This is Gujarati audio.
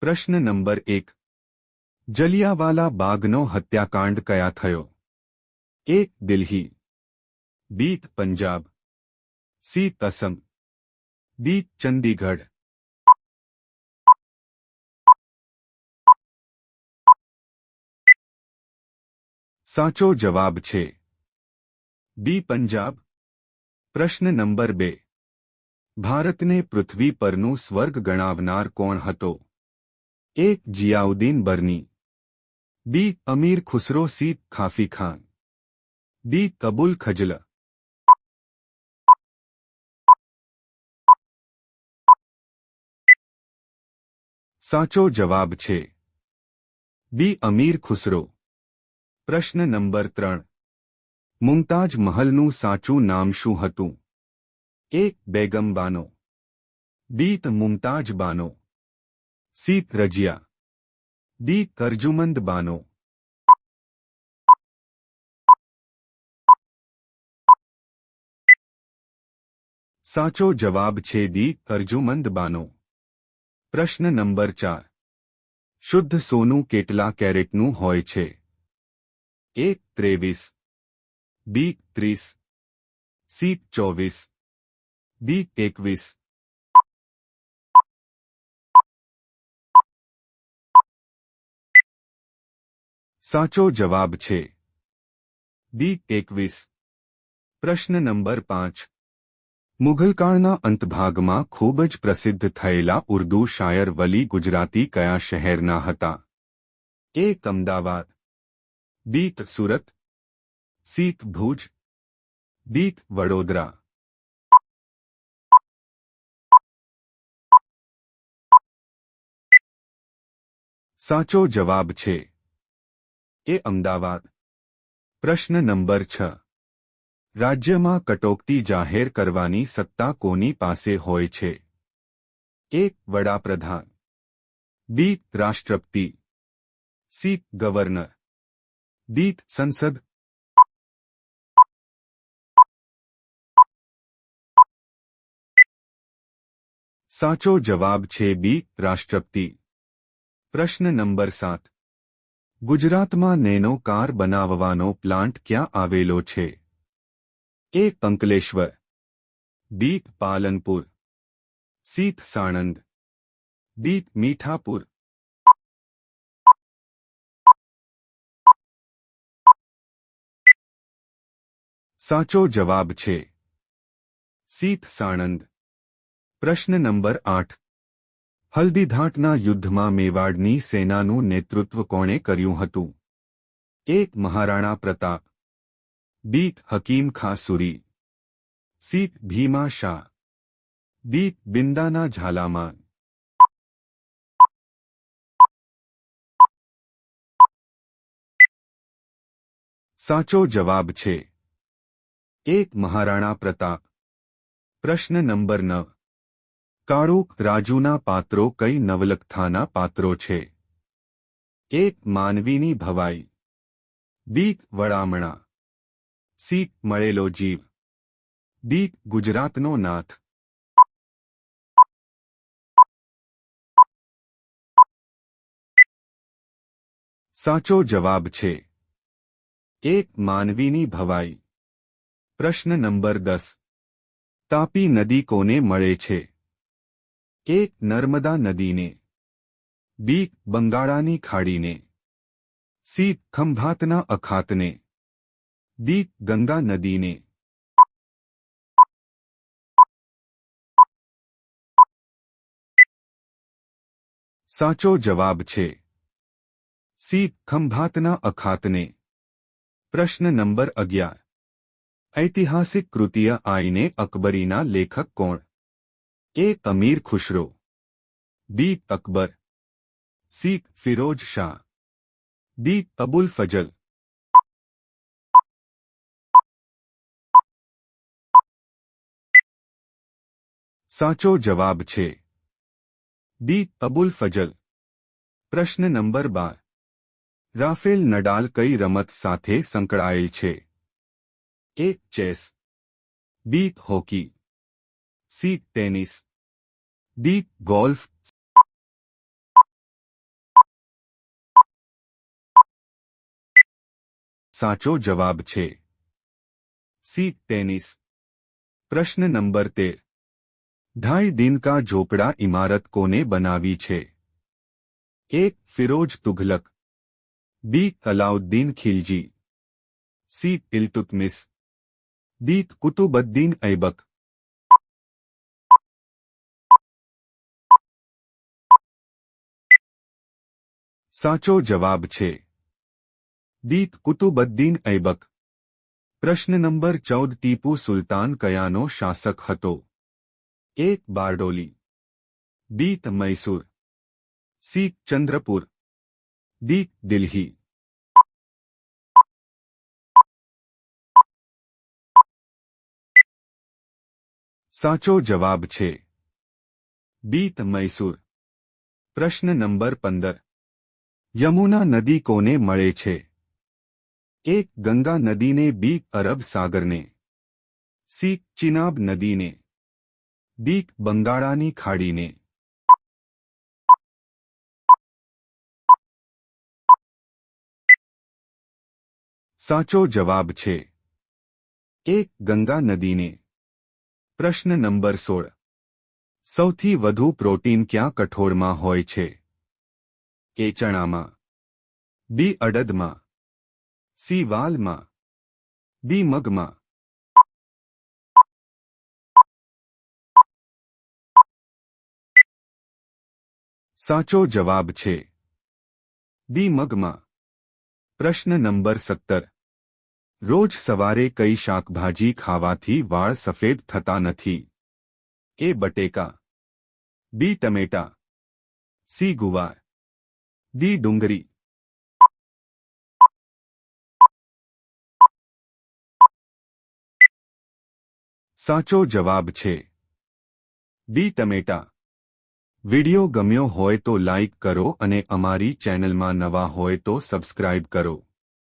પ્રશ્ન નંબર એક. જલિયાવાલા બાગનો હત્યાકાંડ કયા થયો? એક દિલ્હી. બી. પંજાબ. સી. કસમ દી ચંદીગઢ. સાચો જવાબ છે. બી. પંજાબ. પ્રશ્ન નંબર બે. ભારતને પૃથ્વી પરનું સ્વર્ગ ગણાવનાર કોણ હતો? એક Ziauddin Barani B Amir Khusro C Khafi Khan D કબુલ ખજલ સાચો જવાબ છે બી અમીર ખુસરો પ્રશ્ન નંબર ત્રણ મુમતાજ મહલનું સાચું નામ શું હતું એક બેગમ બાનો બી મુમતાજ બાનો સી રજિયા દી કરજુમંદ બાનો સાચો જવાબ છે દી કરજુમંદ બાનો પ્રશ્ન નંબર ચાર શુદ્ધ સોનું કેટલા કેરેટનું હોય છે એક ત્રેવીસ બી ત્રીસ સી ચોવીસ દી એકવીસ સાચો જવાબ છે દી એકવીસ પ્રશ્ન નંબર પાંચ મુઘલકાળના અંતભાગમાં ખૂબ જ પ્રસિદ્ધ થયેલા ઉર્દૂ શાયર વલી ગુજરાતી કયા શહેરના હતા એક Ahmedabad B Surat C Bhuj D Vadodara સાચો જવાબ છે એ અમદાવાદ પ્રશ્ન નંબર છ રાજ્યમાં કટોકટી જાહેર કરવાની સત્તા કોની પાસે હોય છે એક વડાપ્રધાન બી રાષ્ટ્રપતિ સી ગવર્નર દી સંસદ સાચો જવાબ છે બી રાષ્ટ્રપતિ પ્રશ્ન નંબર સાત ગુજરાતમાં નેનો કાર બનાવવાનો પ્લાન્ટ ક્યાં આવેલો છે એ અંકલેશ્વર બી પાલનપુર સીત સાણંદ દી મીઠાપુર સાચો જવાબ છે સીત સાણંદ પ્રશ્ન નંબર આઠ હલ્દીઘાટના યુદ્ધમાં મેવાડની સેનાનું નેતૃત્વ કોણે કર્યું હતું? એક Maharana Pratap B Hakim Khan Suri C Bhama Shah D બિંદાના ઝાલામાન સાચો જવાબ છે. એક મહારાણા પ્રતાપ, પ્રશ્ન નંબર નવ. કાળુક રાજુના પાત્રો કઈ નવલકથાના પાત્રો છે? એક, માનવીની ભવાઈ. દીક વડામણા સીક મળેલો જીવ. દીક, ગુજરાતનો નાથ. સાચો જવાબ છે. એક, માનવીની ભવાઈ. પ્રશ્ન નંબર દસ. તાપી નદી કોને મળે છે? એક નર્મદા નદીને બી બંગાળાની ખાડીને સી ખંભાતના અખાતને દી ગંગા નદીને. સાચો જવાબ છે સી ખંભાતના અખાતને. પ્રશ્ન નંબર અગિયાર. ઐતિહાસિક કૃતિય આઈને અકબરીના લેખક કોણ? A Amir Khusro B Akbar C Firoz Shah D Abul Fazal સાચો જવાબ છે દી અબુલ ફજલ પ્રશ્ન નંબર બાર રાફેલ નડાલ કઈ રમત સાથે સંકળાયેલ છે A chess B hockey C tennis D golf साचो जवाब छे। सी, टेनिस। प्रश्न नंबर तेर ढाई दिन का झोपड़ा इमारत कोने बनावी छे। एक Firoz Tughlaq. B, Alauddin Khilji. C, Iltutmish. D Qutbuddin Aibak. સાચો જવાબ છે. દીત કુતુબદ્દીન ઐબક. પ્રશ્ન નંબર ચૌદ, ટીપુ સુલતાન કયાનો શાસક હતો? એક, બારડોલી. દીત મૈસૂર. સી, ચંદ્રપુર. દી દિલ્હી. સાચો જવાબ છે. બીત, મૈસૂર. પ્રશ્ન નંબર પંદર. યમુના નદી કોને મળે છે? એક ગંગા નદીને બી અરબ સાગરને. સી ચિનાબ નદીને. દીક બંગાળાની ખાડીને. સાચો જવાબ છે. એક ગંગા નદીને. પ્રશ્ન નંબર સોળ. સૌથી વધુ પ્રોટીન ક્યાં કઠોળમાં હોય છે? એ ચણામાં બી અડદમાં સી વાલમાં ડી મગમાં સાચો જવાબ છે ડી મગમાં પ્રશ્ન નંબર સત્તર રોજ સવારે કઈ શાકભાજી ખાવાથી વાળ સફેદ થતા નથી એ બટેકા બી ટમેટા સી ગુવાર દી ડુંગરી સાચો જવાબ છે બી ટમેટા વિડિયો ગમ્યો હોય તો લાઇક કરો અને અમારી ચેનલમાં નવા હોય તો સબસ્ક્રાઇબ કરો